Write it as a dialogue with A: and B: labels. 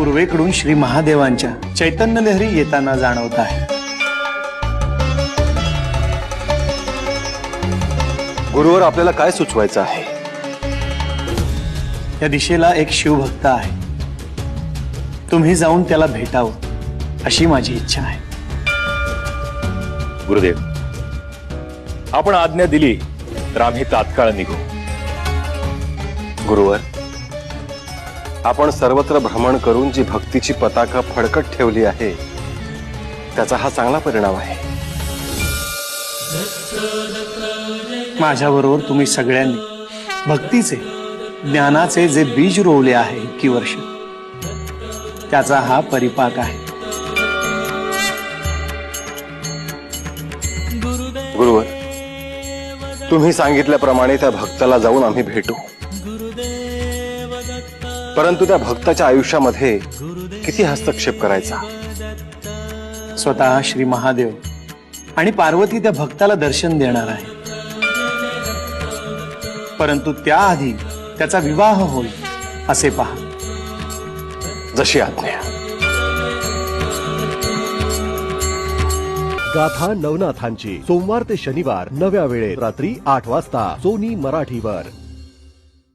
A: पूर्वेकडून श्री महादेवांच्या चैतन्य लहरी येताना जाणवत आहे.
B: गुरुवर आपल्याला काय सुचवायचं आहे?
A: या दिशेला एक शिवभक्त आहे. तुम्ही जाऊन त्याला भेटावं अशी माझी इच्छा आहे.
C: गुरुदेव आपण आज्ञा दिली तर आम्ही तात्काळ निघू.
B: गुरुवर आपण सर्वत्र भ्रमण करून जी भक्तीची पताका फडकत ठेवली आहे त्याचा हा चांगला परिणाम आहे.
A: माझ्याबरोबर तुम्ही सगळ्यांनी भक्तीचे ज्ञानाचे जे बीज रोवले आहे इतकी वर्ष त्याचा हा परिपाक आहे.
B: गुरुवर तुम्ही सांगितल्याप्रमाणे त्या भक्ताला जाऊन आम्ही भेटू. परंतु त्या भक्ताच्या आयुष्यामध्ये किती हस्तक्षेप करायचा?
A: स्वतः श्री महादेव आणि पार्वती त्या भक्ताला दर्शन देणार आहे. परंतु त्याआधी त्याचा विवाह होईल असे पहा.
B: जशी आज्ञा.
D: गाथा नवनाथांची सोमवार ते शनिवार नव्या वेळेत रात्री आठ वाजता सोनी मराठीवर.